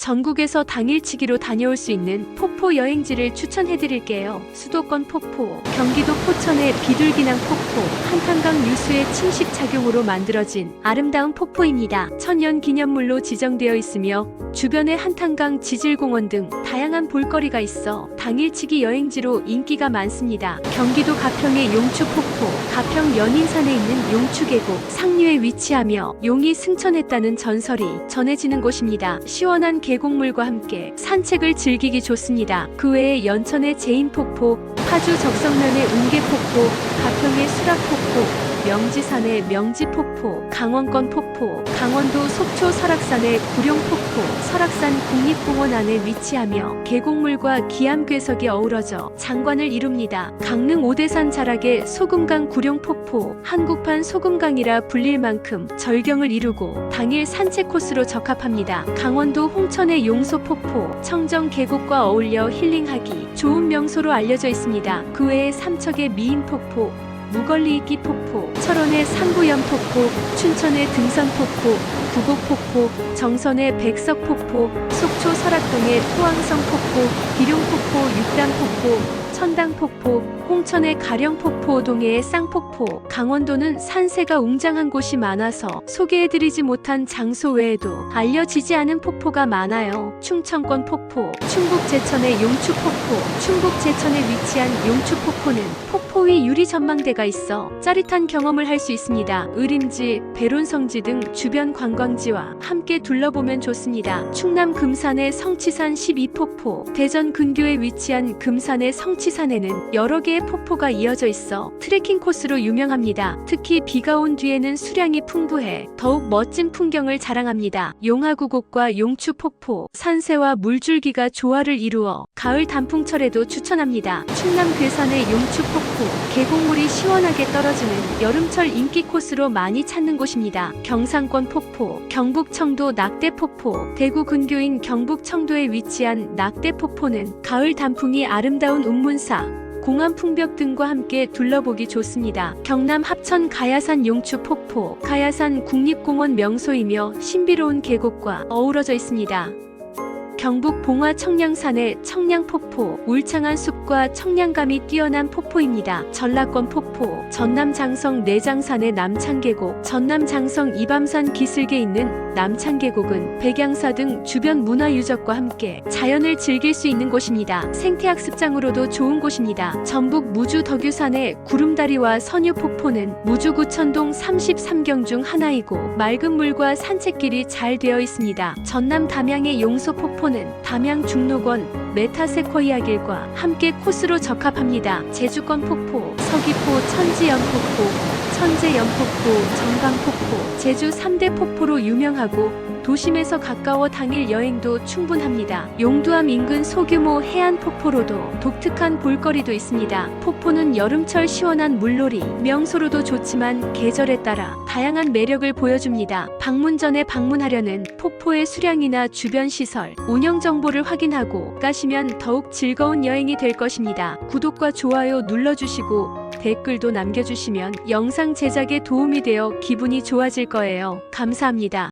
전국에서 당일치기로 다녀올 수 있는 폭포 여행지를 추천해드릴게요. 수도권 폭포, 경기도 포천의 비둘기낭 폭포, 한탄강 유수의 침식 작용으로 만들어진 아름다운 폭포입니다. 천년 기념물로 지정되어 있으며 주변에 한탄강 지질공원 등 다양한 볼거리가 있어 당일치기 여행지로 인기가 많습니다. 경기도 가평의 용추 폭포, 가평 연인산에 있는 용추 계곡, 상류에 위치하며 용이 승천했다는 전설이 전해지는 곳입니다. 시원한 계 곡물과 함께 산책을 즐기기 좋습니다. 그 외에 연천의 제인폭포, 파주 적성면의 운계폭포, 가평의 수락폭포, 명지산의 명지폭포, 강원권 폭포, 강원도 속초 설악산의 구룡 폭포, 설악산 국립공원 안에 위치하며 계곡물과 기암괴석이 어우러져 장관을 이룹니다. 강릉 오대산 자락의 소금강 구룡 폭포, 한국판 소금강이라 불릴 만큼 절경을 이루고 당일 산책 코스로 적합합니다. 강원도 홍천의 용소 폭포, 청정 계곡과 어울려 힐링하기 좋은 명소로 알려져 있습니다. 그 외에 삼척의 미인 폭포, 무걸리이기 폭포, 철원의 상부염 폭포, 춘천의 등산폭포, 구곡폭포, 정선의 백석 폭포, 속초 설악동의 포항성 폭포, 기룡폭포, 육당 폭포, 천당 폭포, 홍천의 가령폭포, 동해의 쌍폭포, 강원도는 산세가 웅장한 곳이 많아서 소개해드리지 못한 장소 외에도 알려지지 않은 폭포가 많아요. 충청권 폭포, 충북 제천의 용추폭포, 충북 제천에 위치한 용추폭포는 폭포 위 유리 전망대가 있어 짜릿한 경험을 할 수 있습니다. 의림지, 배론성지 등 주변 관광지와 함께 둘러보면 좋습니다. 충남 금산의 성치산 12폭포, 대전 근교에 위치한 금산의 성치산에는 여러 개의 폭포가 이어져 있어 트레킹 코스로 유명합니다. 특히 비가 온 뒤에는 수량이 풍부해 더욱 멋진 풍경을 자랑합니다. 용화구곡과 용추 폭포, 산세와 물줄기가 조화를 이루어 가을 단풍철에도 추천합니다. 충남 괴산의 용추 폭포, 계곡물이 시원하게 떨어지는 여름철 인기 코스로 많이 찾는 곳입니다. 경상권 폭포, 경북 청도 낙대 폭포, 대구 근교인 경북 청도에 위치한 낙대 폭포는 가을 단풍이 아름다운 운문사, 공암 풍벽 등과 함께 둘러보기 좋습니다. 경남 합천 가야산 용추 폭포, 가야산 국립공원 명소이며 신비로운 계곡과 어우러져 있습니다. 경북 봉화 청량산의 청량폭포, 울창한 숲과 청량감이 뛰어난 폭포입니다. 전라권 폭포, 전남 장성 내장산의 남창계곡, 전남 장성 이밤산 기슭에 있는 남창계곡은 백양사 등 주변 문화 유적과 함께 자연을 즐길 수 있는 곳입니다. 생태학습장으로도 좋은 곳입니다. 전북 무주 덕유산의 구름다리와 선유폭포는 무주구천동 33경 중 하나이고 맑은 물과 산책길이 잘 되어 있습니다. 전남 담양의 용소폭포는 담양 중록원 메타세코이아 길과 함께 코스로 적합합니다. 제주권 폭포, 서귀포 천지연 폭포, 천재연 폭포, 정강 폭포, 제주 3대 폭포로 유명하고 도심에서 가까워 당일 여행도 충분합니다. 용두암 인근 소규모 해안 폭포로도 독특한 볼거리도 있습니다. 폭포는 여름철 시원한 물놀이, 명소로도 좋지만 계절에 따라 다양한 매력을 보여줍니다. 방문 전에 방문하려는 폭포의 수량이나 주변 시설, 운영 정보를 확인하고 가시면 더욱 즐거운 여행이 될 것입니다. 구독과 좋아요 눌러주시고 댓글도 남겨주시면 영상 제작에 도움이 되어 기분이 좋아질 거예요. 감사합니다.